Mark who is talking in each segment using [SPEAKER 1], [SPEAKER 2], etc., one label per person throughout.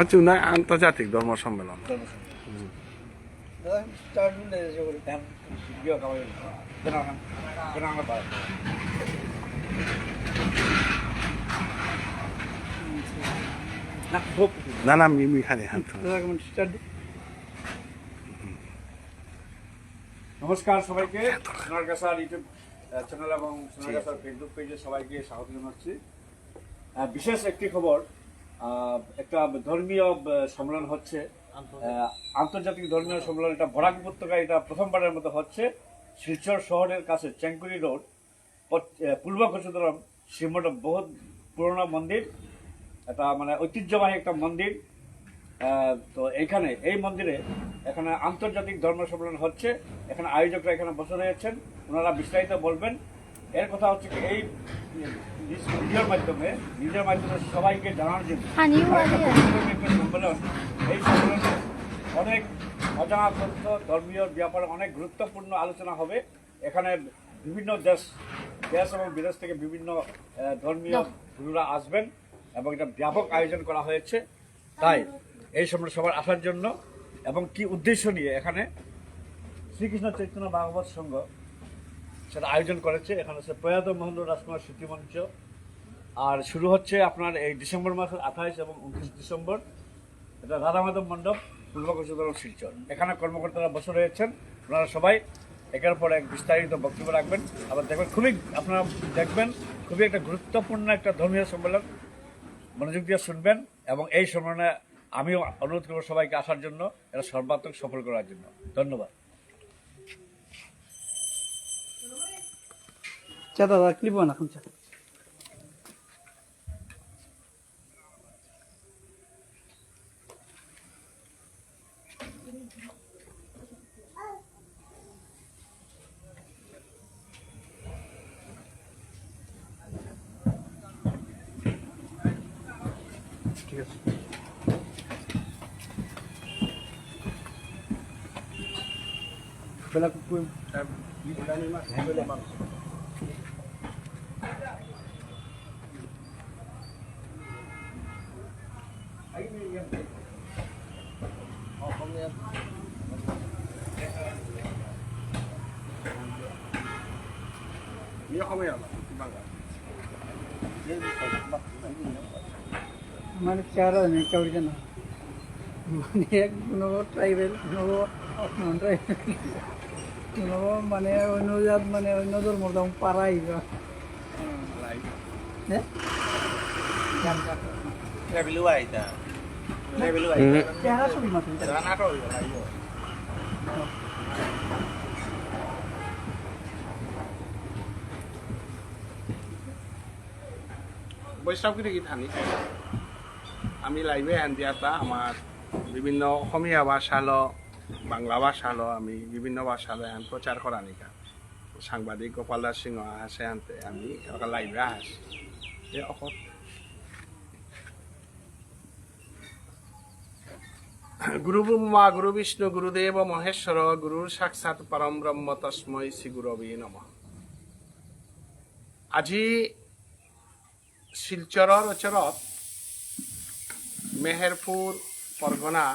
[SPEAKER 1] আচ্ছা না আন্তর্জাতিক ধর্ম সম্মেলন। না না মিমি খানি হাত
[SPEAKER 2] নমস্কার সবাইকে। সোনারগাছার ইউটিউব চ্যানেল এবং সোনারগাছার ফেসবুক পেজে সবাইকে স্বাগত জানাচ্ছি। বিশেষ একটি খবর একটা ধর্মীয় সম্মেলন হচ্ছে। আন্তর্জাতিক। ধর্মীয় সম্মেলন এটা বরাক উপত্যকায় এটা প্রথমবারের মতো হচ্ছে। শিলচর শহরের কাছে চেঙ্কুরি রোড পূর্ব কচুদরম শিবমঠ বহুত পুরোনো মন্দির এটা মানে ঐতিহ্যবাহী একটা মন্দির। তো এইখানে এই মন্দিরে এখানে আন্তর্জাতিক ধর্ম সম্মেলন হচ্ছে। এখানে আয়োজকরা এখানে বসে রয়েছেন। ওনারা বিস্তারিত বলবেন। এর কথা হচ্ছে কি এই ভিডিওর মাধ্যমে ভিডিওর মাধ্যমে সবাইকে জন্য সম্মেলন। এই সম্মেলনে অনেক অজানা তথ্য ধর্মীয় ব্যাপারে অনেক গুরুত্বপূর্ণ আলোচনা হবে। এখানে বিভিন্ন দেশ দেশ এবং বিদেশ থেকে বিভিন্ন ধর্মীয় গুরুরা আসবেন এবং এটা ব্যাপক আয়োজন করা হয়েছে। তাই এই সময় সবার আসার জন্য এবং কি উদ্দেশ্য নিয়ে এখানে শ্রীকৃষ্ণ চৈতন্য ভাগবত সংঘ সেটা আয়োজন করেছে। এখানে হচ্ছে প্রয়াত মহেন্দ্র রাজকুমার স্মৃতি মঞ্চ। আর শুরু হচ্ছে আপনার এই ডিসেম্বর মাসের আঠাইশ এবং উনত্রিশ ডিসেম্বর। এটা রাধা মাধব মণ্ডপ পূর্ব শিলচর। এখানে কর্মকর্তারা বসে রয়েছেন। ওনারা সবাই একের পর এক বিস্তারিত বক্তব্য রাখবেন। আবার দেখবেন, খুবই আপনারা দেখবেন, খুবই একটা গুরুত্বপূর্ণ একটা ধর্মীয় সম্মেলন। মনোযোগ দিয়ে শুনবেন এবং এই সম্মেলনে আমিও অনুরোধ করব সবাইকে আসার জন্য, এটা সর্বাত্মক সফল করার জন্য। ধন্যবাদ।
[SPEAKER 3] চা দাদা ক্লিপ বানা এখন চা ঠিক আছে। বেলা কুকুর মানে চারা নেই কাউরি জানা মানে এক কোনো ট্রাইবেল কোনো নন ট্রাইবেল কোনো মানে অন্য জাত মানে অন্য ধর্ম দাম পাড়াই হ্যাঁ? চেহারা ছবি মাত্র
[SPEAKER 1] বৈষ্ণৱগিৰি গীত সানি আমি লাইভে আন দিয়াটা আমার বিভিন্ন অসমীয়া ভাষালো, বাংলা ভাষালো আমি বিভিন্ন ভাষালো আন প্রচার করা নিকা সাংবাদিক গোপাল দাস সিংহ আছে আনতে আমি লাইভে অকল গুরু ব্রহ্মা গুরু বিষ্ণু গুরুদেব মহেশ্বর গুরুর সাক্ষাৎ পরম ব্রহ্ম তস্মৈ শ্রী গুরবে নম আজি শিলচৰৰ ওচৰত মেহেৰপুৰ পৰগনা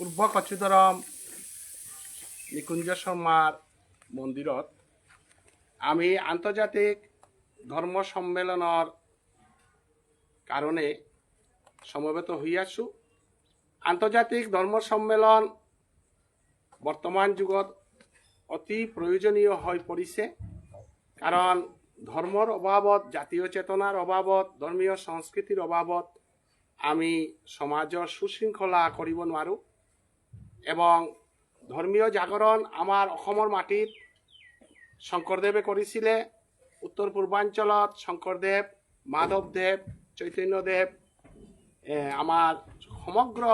[SPEAKER 1] পূৰ্ব কচুদৰম নিকুঞ্জ শৰ্মাৰ মন্দিৰত আমি আন্তৰ্জাতিক ধৰ্ম সন্মিলনৰ কাৰণে সমবেত হৈ আছোঁ আন্তৰ্জাতিক ধৰ্ম সন্মিলন বৰ্তমান যুগত অতি প্ৰয়োজনীয় হৈ পৰিছে। কাৰণ ধৰ্মৰ অভাৱত, জাতীয় চেতনাৰ অভাৱত, ধৰ্মীয় সংস্কৃতিৰ অভাৱত আমি সমাজৰ সুশৃংখলা কৰিব নোৱাৰোঁ। এবং ধৰ্মীয় জাগৰণ আমাৰ অসমৰ মাটিত শংকৰদেৱে কৰিছিলে। উত্তৰ পূৰ্বাঞ্চলত শংকৰদেৱ, মাধৱদেৱ, চৈতন্যদেৱ এ, আমাৰ সমগ্ৰ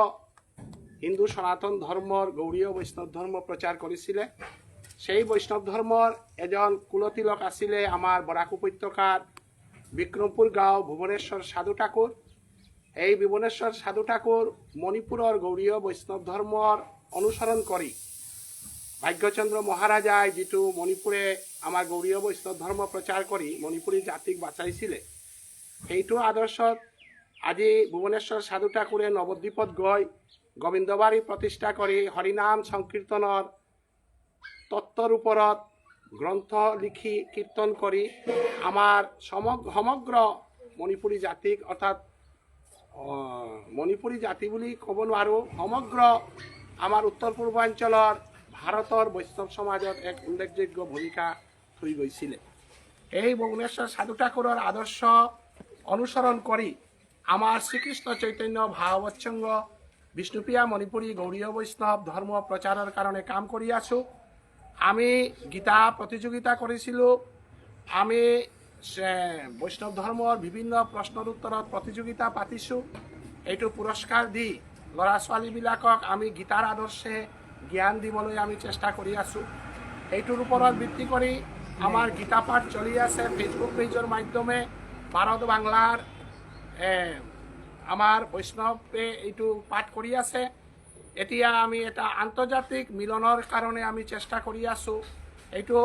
[SPEAKER 1] হিন্দু সনাতন ধৰ্মৰ গৌৰীয় বৈষ্ণৱ ধৰ্ম প্ৰচাৰ কৰিছিলে। সেই বৈষ্ণৱ ধৰ্মৰ এজন কুলতিলক আছিলে আমাৰ বৰাক উপত্যকাৰ বিক্ৰমপুৰ গাঁও ভুৱনেশ্বৰ সাধু ঠাকুৰ। এই ভুৱনেশ্বৰ সাধু ঠাকুৰ মণিপুৰৰ গৌৰীয় বৈষ্ণৱ ধৰ্মৰ অনুসৰণ কৰি ভাগ্যচন্দ্ৰ মহাৰাজাই যিটো মণিপুৰে আমাৰ গৌৰীয় বৈষ্ণৱ ধৰ্ম প্ৰচাৰ কৰি মণিপুৰী জাতিক বাচাইছিলে সেইটো আদৰ্শত আজি ভুৱনেশ্বৰ সাধু ঠাকুৰে নৱদ্বীপত গৈ গোবিন্দবাৰী প্ৰতিষ্ঠা কৰি হৰিনাম সংকীৰ্তনৰ তত্ত্বৰ ওপৰত গ্ৰন্থ লিখি কীৰ্তন কৰি আমাৰ সমগ- সমগ্ৰ মণিপুৰী জাতিক অৰ্থাৎ মণিপুৰী জাতি বুলি ক'ব নোৱাৰোঁ, সমগ্ৰ আমাৰ উত্তৰ পূৰ্বাঞ্চলৰ ভাৰতৰ বৈষ্ণৱ সমাজত এক উল্লেখযোগ্য ভূমিকা থৈ গৈছিলে। এই ভুৱনেশ্বৰ সাধু ঠাকুৰৰ আদৰ্শ অনুসৰণ কৰি আমাৰ শ্ৰীকৃষ্ণ চৈতন্য ভাগৱৎসংগ বিষ্ণুপ্ৰিয়া মণিপুৰী গৌৰীয় বৈষ্ণৱ ধৰ্ম প্ৰচাৰৰ কাৰণে কাম কৰি আছোঁ আমি গীতা প্ৰতিযোগিতা কৰিছিলোঁ আমি বৈষ্ণৱ ধৰ্মৰ বিভিন্ন প্ৰশ্নৰ উত্তৰত প্ৰতিযোগিতা পাতিছোঁ। এইটো পুৰস্কাৰ দি ল'ৰা ছোৱালীবিলাকক আমি গীতাৰ আদৰ্শে জ্ঞান দিবলৈ আমি চেষ্টা কৰি আছোঁ। সেইটোৰ ওপৰত ভিত্তি কৰি আমাৰ গীতা পাঠ চলি আছে। ফেচবুক পেজৰ মাধ্যমে ভাৰত বাংলাৰ আমাৰ বৈষ্ণৱে এইটো পাঠ কৰি আছে। এতিয়া আমি এটা আন্তৰ্জাতিক মিলনৰ কাৰণে আমি চেষ্টা কৰি আছোঁ। এইটো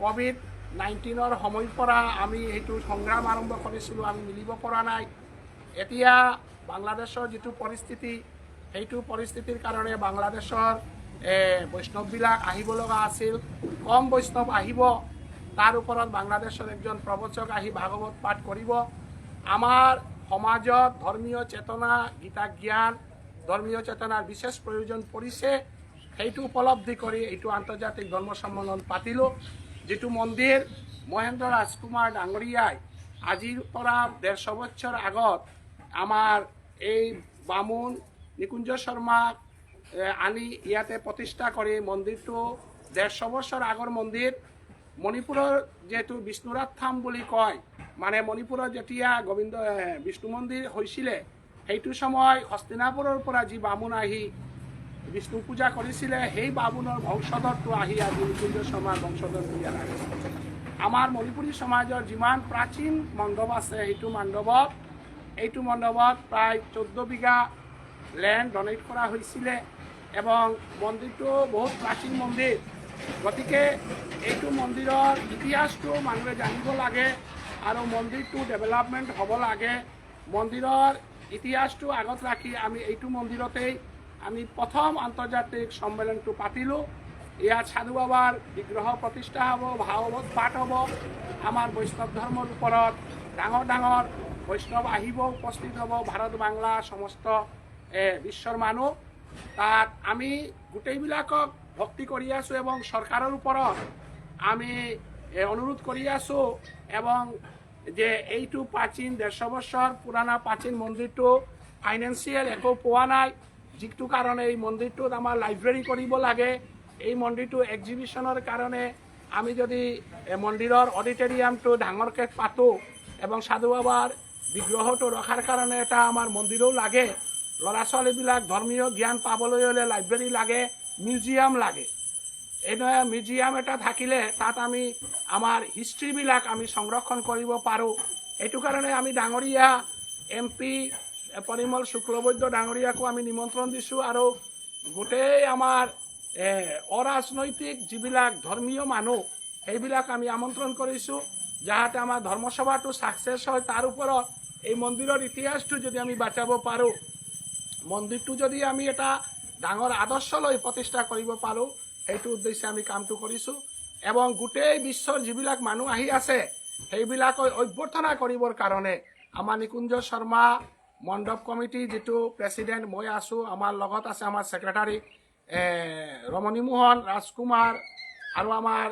[SPEAKER 1] ক'ভিড নাইণ্টিনৰ সময়ৰ পৰা আমি এইটো সংগ্ৰাম আৰম্ভ কৰিছিলোঁ, আমি মিলিব পৰা নাই। এতিয়া বাংলাদেশৰ যিটো পৰিস্থিতি, সেইটো পৰিস্থিতিৰ কাৰণে বাংলাদেশৰ বৈষ্ণৱবিলাক আহিব লগা আছিল। কম বৈষ্ণৱ আহিব, তাৰ ওপৰত বাংলাদেশৰ একজন প্ৰবচক আহি ভাগৱত পাঠ কৰিব। আমাৰ সমাজত ধৰ্মীয় চেতনা গীতা জ্ঞান ধৰ্মীয় চেতনাৰ বিশেষ প্ৰয়োজন পৰিছে, সেইটো উপলব্ধি কৰি এইটো আন্তৰ্জাতিক ধৰ্ম সন্মিলন পাতিলোঁ, যিটো মন্দিৰ মহেন্দ্ৰ ৰাজকুমাৰ ডাঙৰীয়াই আজিৰ পৰা ডেৰশ বছৰ আগত আমাৰ এই বামুণ নিকুঞ্জ শৰ্মাক আনি ইয়াতে প্ৰতিষ্ঠা কৰি মন্দিৰটো ডেৰশ বছৰ আগৰ মন্দিৰ, মণিপুৰৰ যিহেতু বিষ্ণুৰাত থাম বুলি কয় মানে মণিপুৰত যেতিয়া গোবিন্দ বিষ্ণু মন্দিৰ হৈছিলে, সেইটো সময় হস্তিনাপুৰৰ পৰা যি বামুণ আহি বিষ্ণু পূজা কৰিছিলে, সেই বামুণৰ বংশধৰটো আহি আজি নিকুঞ্জ শৰ্মাৰ বংশধৰ লাগিছে আমাৰ মণিপুৰী সমাজৰ যিমান প্ৰাচীন মণ্ডপ আছে, সেইটো মণ্ডপত, এইটো মণ্ডপত প্ৰায় চৈধ্য বিঘা লেণ্ড ডনেট কৰা হৈছিলে এবং মন্দিৰটো বহুত প্ৰাচীন মন্দিৰ। গতিকে এইটো মন্দিৰৰ ইতিহাসটো মানুহে জানিব লাগে। আৰু মন্দিৰটো ডেভেলপমেণ্ট হ'ব লাগে। মন্দিৰৰ ইতিহাসটো আগত ৰাখি আমি এইটো মন্দিৰতেই আমি প্ৰথম আন্তৰ্জাতিক সন্মিলনটো পাতিলোঁ। ইয়াত সাধু বাবাৰ বিগ্ৰহ প্ৰতিষ্ঠা হ'ব ভাগৱত পাঠ হ'ব। আমাৰ বৈষ্ণৱ ধৰ্মৰ ওপৰত ডাঙৰ ডাঙৰ বৈষ্ণৱ আহিব উপস্থিত হ'ব। ভাৰত বাংলা সমস্ত বিশ্বৰ মানুহ। তাত আমি গোটেইবিলাকক ভক্তি কৰি আছোঁ এবং চৰকাৰৰ ওপৰত আমি কৰি আছোঁ এবং যে এইটো প্ৰাচীন ডেৰশ বছৰ পুৰণা প্ৰাচীন মন্দিৰটো ফাইনেন্সিয়েল একো পোৱা নাই। যিটো কাৰণে এই মন্দিৰটোত আমাৰ লাইব্ৰেৰী কৰিব লাগে। এই মন্দিৰটো এক্সিবিশ্যনৰ কাৰণে আমি যদি মন্দিৰৰ অডিটৰিয়ামটো ডাঙৰকৈ পাতোঁ এবং সাধু বাবাৰ বিগ্ৰহটো ৰখাৰ কাৰণে এটা আমাৰ মন্দিৰো লাগে। ল'ৰা ছোৱালীবিলাক ধৰ্মীয় জ্ঞান পাবলৈ হ'লে লাইব্ৰেৰী লাগে মিউজিয়াম লাগে। এনে মিউজিয়াম এটা থাকিলে তাত আমি আমাৰ হিষ্ট্ৰীবিলাক আমি সংৰক্ষণ কৰিব পাৰোঁ। এইটো কাৰণে আমি ডাঙৰীয়া এম পি পৰিমল শুক্লবৈদ্য ডাঙৰীয়াকো আমি নিমন্ত্ৰণ দিছোঁ আৰু গোটেই আমাৰ অৰাজনৈতিক যিবিলাক ধৰ্মীয় মানুহ, সেইবিলাক আমি আমন্ত্ৰণ কৰিছোঁ, যাহাতে আমাৰ ধৰ্মসভাটো ছাকচেছ হয়। তাৰ ওপৰত এই মন্দিৰৰ ইতিহাসটো যদি আমি বাচাব পাৰোঁ, মন্দিৰটো যদি আমি এটা ডাঙৰ আদৰ্শ লৈ প্ৰতিষ্ঠা কৰিব পাৰোঁ সেইটো উদ্দেশ্যে আমি কামটো কৰিছোঁ। এবং গোটেই বিশ্বৰ যিবিলাক মানুহ আহি আছে সেইবিলাকক অভ্যৰ্থনা কৰিবৰ কাৰণে আমাৰ নিকুঞ্জ শৰ্মা মণ্ডপ কমিটি যিটো প্ৰেচিডেণ্ট, মই আছোঁ, আমাৰ লগত আছে আমাৰ ছেক্ৰেটাৰী ৰমণী মোহন ৰাজকুমাৰ আৰু আমাৰ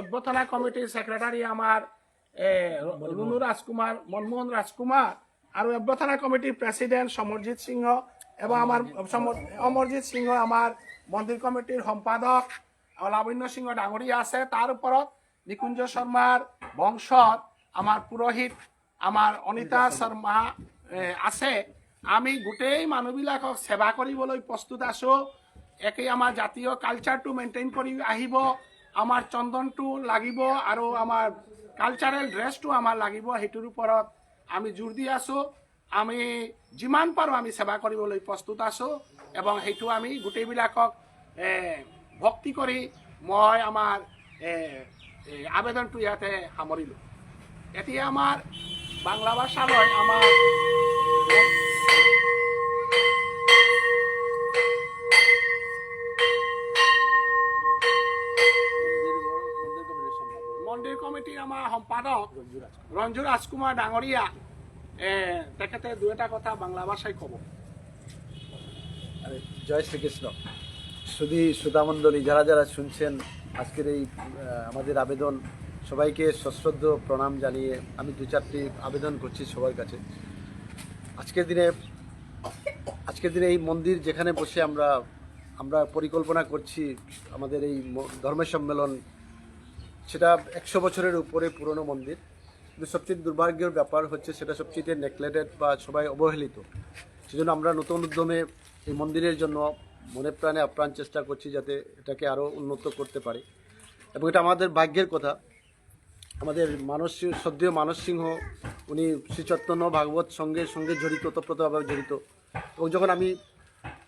[SPEAKER 1] অভ্যৰ্থনা কমিটিৰ ছেক্ৰেটাৰী আমাৰ ৰুণু ৰাজকুমাৰ, মনমোহন ৰাজকুমাৰ আৰু অভ্যৰ্থনা কমিটিৰ প্ৰেচিডেণ্ট সমৰজিৎ সিংহ। এবং আমাৰ সম- অমৰজিৎ সিংহ আমাৰ মন্দিৰ কমিটিৰ সম্পাদক লাৱণ্য সিংহ ডাঙৰীয়া আছে তাৰ ওপৰত নিকুঞ্জ শৰ্মাৰ বংশত আমাৰ পুৰোহিত আমাৰ অনিতা শৰ্মা আছে। আমি গোটেই মানুহবিলাকক সেৱা কৰিবলৈ প্ৰস্তুত আছোঁ। একেই আমাৰ জাতীয় কালচাৰটো মেইনটেইন কৰি আহিব, আমাৰ চন্দনটো লাগিব আৰু আমাৰ কালচাৰেল ড্ৰেছটো আমাৰ লাগিব, সেইটোৰ ওপৰত আমি জোৰ দি আছোঁ। আমি যিমান পাৰোঁ আমি সেৱা কৰিবলৈ প্ৰস্তুত আছোঁ এবং সেইটো আমি গোটেইবিলাকক ভক্তি কৰি মই আমাৰ আবেদনটো ইয়াতে সামৰিলোঁ। এতিয়া আমাৰ বাংলা ভাষালৈ আমাৰ মন্দিৰ কমিটিৰ আমাৰ সম্পাদক ৰঞ্জু ৰাজকুমাৰ ডাঙৰীয়া এ, তেখেতে দুই এটা কথা বাংলা ভাষায় ক'ব।
[SPEAKER 4] জয় শ্রীকৃষ্ণ। শুধু সুধামণ্ডলী যারা যারা শুনছেন আজকের এই আমাদের আবেদন সবাইকে সশ্রদ্ধ প্রণাম জানিয়ে আমি দু চারটি আবেদন করছি সবার কাছে। আজকের দিনে আজকের দিনে এই মন্দির যেখানে বসে আমরা আমরা পরিকল্পনা করছি আমাদের এই ধর্মের সম্মেলন সেটা একশো বছরের উপরে পুরনো মন্দির। কিন্তু সবচেয়ে দুর্ভাগ্যের ব্যাপার হচ্ছে সেটা সবচেয়ে নেকলেটেড বা সবাই অবহেলিত। সেজন্য আমরা নতুন উদ্যমে এই মন্দিরের জন্য মনে প্রাণে আপ্রাণ চেষ্টা করছি যাতে এটাকে আরও উন্নত করতে পারি। এবং এটা আমাদের ভাগ্যের কথা। আমাদের মানস সদ্যীয় মানস সিংহ, উনি শ্রী চৈতন্য ভাগবত সঙ্গে সঙ্গে জড়িত, ওতপ্রোতভাবে জড়িত। এবং যখন আমি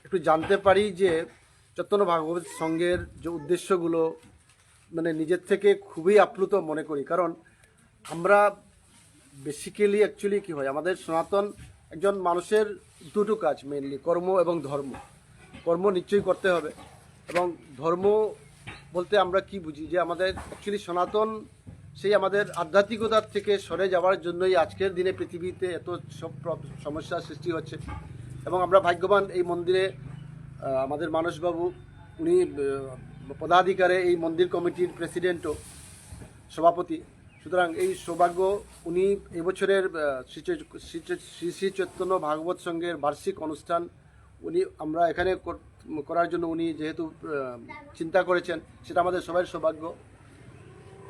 [SPEAKER 4] একটু জানতে পারি যে চৈতন্য ভাগবত সঙ্গের যে উদ্দেশ্যগুলো মানে নিজের থেকে খুবই আপ্লুত মনে করি। কারণ আমরা বেসিক্যালি অ্যাকচুয়ালি কী হয়, আমাদের সনাতন একজন মানুষের দুটো কাজ মেনলি কর্ম এবং ধর্ম। কর্ম নিশ্চয়ই করতে হবে এবং ধর্ম বলতে আমরা কি বুঝি? যে আমাদের অ্যাকচুয়ালি সনাতন সেই আমাদের আধ্যাত্মিকতার থেকে সরে যাওয়ার জন্যই আজকের দিনে পৃথিবীতে এত সব সমস্যার সৃষ্টি হচ্ছে। এবং আমরা ভাগ্যবান এই মন্দিরে আমাদের মানসবাবু, উনি পদাধিকারে এই মন্দির কমিটির প্রেসিডেন্টও সভাপতি। সুতরাং এই সৌভাগ্য উনি এবছরের শ্রী শ্রী চৈতন্য ভাগবত সঙ্গের বার্ষিক অনুষ্ঠান উনি, আমরা এখানে করার জন্য উনি যেহেতু চিন্তা করেছেন, সেটা আমাদের সবার সৌভাগ্য।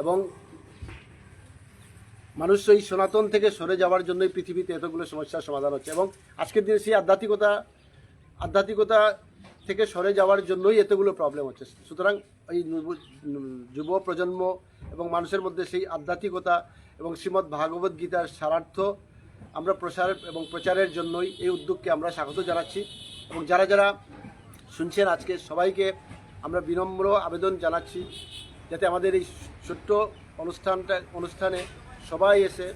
[SPEAKER 4] এবং মানুষ এই সনাতন থেকে সরে যাওয়ার জন্যই পৃথিবীতে এতগুলো সমস্যার সমাধান হচ্ছে। এবং আজকের দিনে সেই আধ্যাত্মিকতা আধ্যাত্মিকতা থেকে সরে যাওয়ার জন্যই এতগুলো প্রবলেম হচ্ছে। সুতরাং এই যুব প্রজন্ম এবং মানুষের মধ্যে সেই আধ্যাত্মিকতা এবং শ্রীমদ্ ভাগবত গীতার সারার্থ আমরা প্রসার এবং প্রচারের জন্যই এই উদ্যোগকে আমরা স্বাগত জানাচ্ছি এবং যারা যারা শুনছেন আজকে সবাইকে আমরা বিনম্র আবেদন জানাচ্ছি যাতে আমাদের এই ছোট্ট অনুষ্ঠানটা, অনুষ্ঠানে সবাই এসে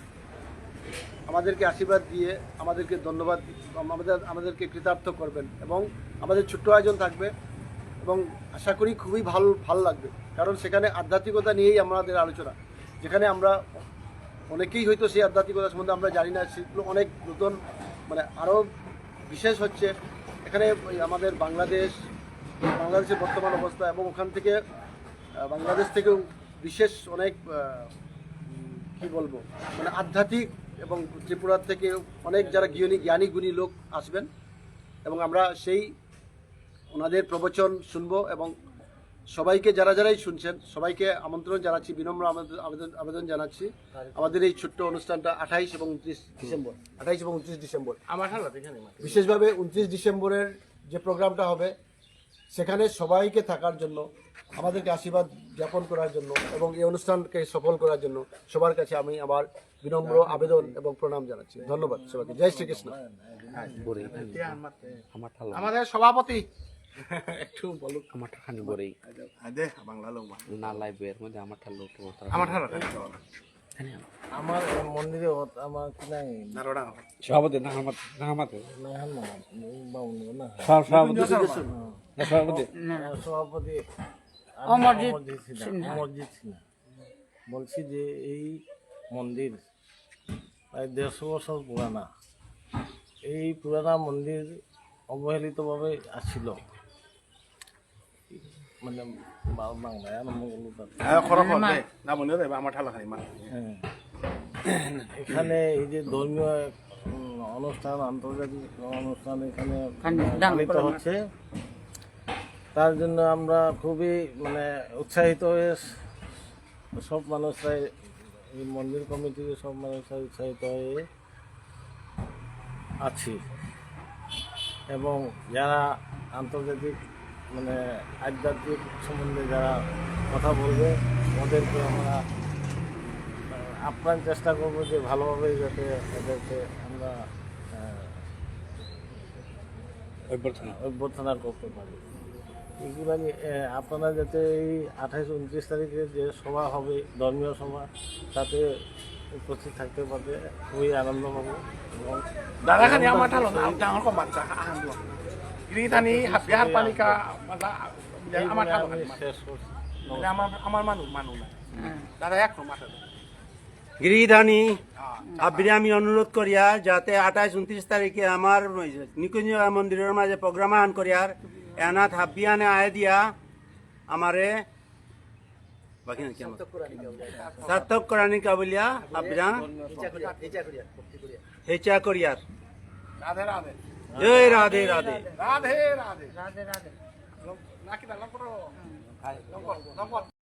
[SPEAKER 4] আমাদেরকে আশীর্বাদ দিয়ে আমাদেরকে ধন্যবাদ, আমাদের, আমাদেরকে কৃতার্থ করবেন এবং আমাদের ছোট্ট আয়োজন থাকবে। এবং আশা করি খুবই ভালো ভালো লাগবে। কারণ সেখানে আধ্যাত্মিকতা নিয়েই আমাদের আলোচনা। যেখানে আমরা অনেকেই হয়তো সেই আধ্যাত্মিকতা সম্বন্ধে আমরা জানি না। সেগুলো অনেক নতুন মানে আরও বিশেষ হচ্ছে। এখানে আমাদের বাংলাদেশ, বাংলাদেশের বর্তমান অবস্থা এবং ওখান থেকে বাংলাদেশ থেকেও বিশেষ অনেক কি বলব? মানে আধ্যাত্মিক এবং ত্রিপুরার থেকে অনেক যারা জ্ঞানী জ্ঞানী গুণী লোক আসবেন এবং আমরা সেই ওনাদের প্রবচন শুনব এবং সবাইকে যারা যারাই শুনছেন সবাইকে আমন্ত্রণ জানাচ্ছি বিনম্র আবেদন আবেদন জানাচ্ছি। আমাদের এই ছোট্ট অনুষ্ঠানটা আঠাইশ এবং উনত্রিশ ডিসেম্বর। আঠাইশ এবং উনত্রিশ ডিসেম্বর। বিশেষভাবে উনত্রিশ ডিসেম্বরের যে প্রোগ্রামটা হবে সেখানে সবাইকে থাকার জন্য আমাদেরকে আশীর্বাদ জ্ঞাপন করার জন্য এবং এই অনুষ্ঠানকে সফল করার জন্য সবার কাছে আমি আমার বিনম্র আবেদন এবং প্রণাম জানাচ্ছি। ধন্যবাদ সবাইকে। জয় শ্রীকৃষ্ণ।
[SPEAKER 1] আমাদের সভাপতি একটু বলুক
[SPEAKER 5] আমার খানি বরেই
[SPEAKER 1] বাংলা লোক
[SPEAKER 5] না লাইভের মধ্যে আমার ঠাল লোক
[SPEAKER 1] আমার হালত
[SPEAKER 6] আমার মন্দিরে আমার কি নাই?
[SPEAKER 1] নারোডা
[SPEAKER 5] সভাপতি না আমার না আমার
[SPEAKER 6] না। হ্যাঁ না বাউন্ন না
[SPEAKER 5] সভাপতি। না, সভাপতি
[SPEAKER 6] আর সভাপতি
[SPEAKER 3] অমরজিৎ
[SPEAKER 6] অমরজিৎ সিনহা। অমরজিৎ সিনহা। বলছি যে এই মন্দির প্রায় দেড়শো বছর পুরানা। এই পুরানা মন্দির অবহেলিতভাবে আসছিল। মানে বা- বাংলায় আরম্ভ করল তার
[SPEAKER 1] না বন্ধু দে আমার ঠালা খালি মা।
[SPEAKER 6] হ্যাঁ। এখানে এই যে ধর্মীয় অনুষ্ঠান আন্তর্জাতিক অনুষ্ঠান এখানে পালিত হচ্ছে। তার জন্য আমরা খুবই মানে উৎসাহিত হয়ে সব মানুষরাই এই মন্দির কমিটির সব মানুষরাই উৎসাহিত হয়ে আছি। এবং যারা আন্তর্জাতিক মানে আধ্যাত্মিক সম্বন্ধে যারা কথা বলবে ওদেরকে আমরা আপ্রাণ চেষ্টা করব যে ভালোভাবে যাতে এদেরকে আমরা
[SPEAKER 5] অভ্যর্থনা।
[SPEAKER 6] করতে পারি। এগুলো আপনারা যাতে এই আঠাইশ উনত্রিশ তারিখে যে সভা হবে ধর্মীয় সভা তাতে উপস্থিত থাকতে পারবে খুবই আনন্দ পাবো। এবং
[SPEAKER 1] দাদা খানি আমার ঠালো না ডাঙৰ কম বাচ্চা আহান দোয়া গিরি তানি হাফিয়ার পালিকা আমার
[SPEAKER 6] করছি
[SPEAKER 1] আমার আমার মানুষ মানুষ না দাদা এক মাথা
[SPEAKER 7] গিরিধানী আব্বিরে আমি অনুরোধ করিয়া যাতে আঠাইশ উনত্রিশ তারিখে আমার নিকুঞ্জ মন্দিরের মাঝে প্রোগ্রাম আন করিয়ার এনাথ হাব্বিয়ানে আয় দিয়া আমারে বাকি? সার্থক করানি কাবুলিয়া আব্বিরা হেচা করিয়ার।
[SPEAKER 1] রাধে রাধে।
[SPEAKER 7] জয় রাধে রাধে
[SPEAKER 1] রাধে রাধে
[SPEAKER 3] রাধে রাধে
[SPEAKER 1] নাকি না লম্পট লম্পট